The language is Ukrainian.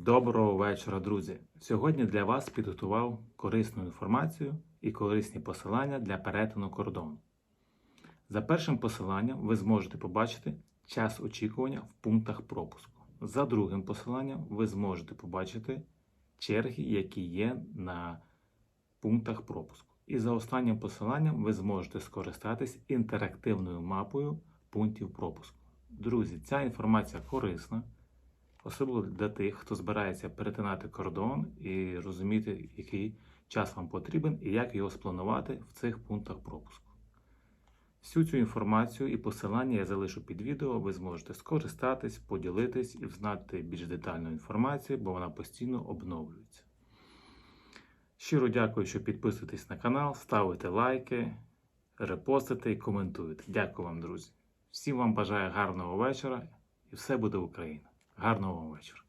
Доброго вечора, друзі! Сьогодні для вас підготував корисну інформацію і корисні посилання для перетину кордону. За першим посиланням ви зможете побачити час очікування в пунктах пропуску. За другим посиланням ви зможете побачити черги, які є на пунктах пропуску. І за останнім посиланням ви зможете скористатись інтерактивною мапою пунктів пропуску. Друзі, ця інформація корисна особливо для тих, хто збирається перетинати кордон і розуміти, який час вам потрібен і як його спланувати в цих пунктах пропуску. Всю цю інформацію і посилання я залишу під відео, ви зможете скористатись, поділитись і взнати більш детальну інформацію, бо вона постійно обновлюється. Щиро дякую, що підписуєтесь на канал, ставите лайки, репостите і коментуєте. Дякую вам, друзі. Всім вам бажаю гарного вечора і все буде Україна. Гарного вам вечора.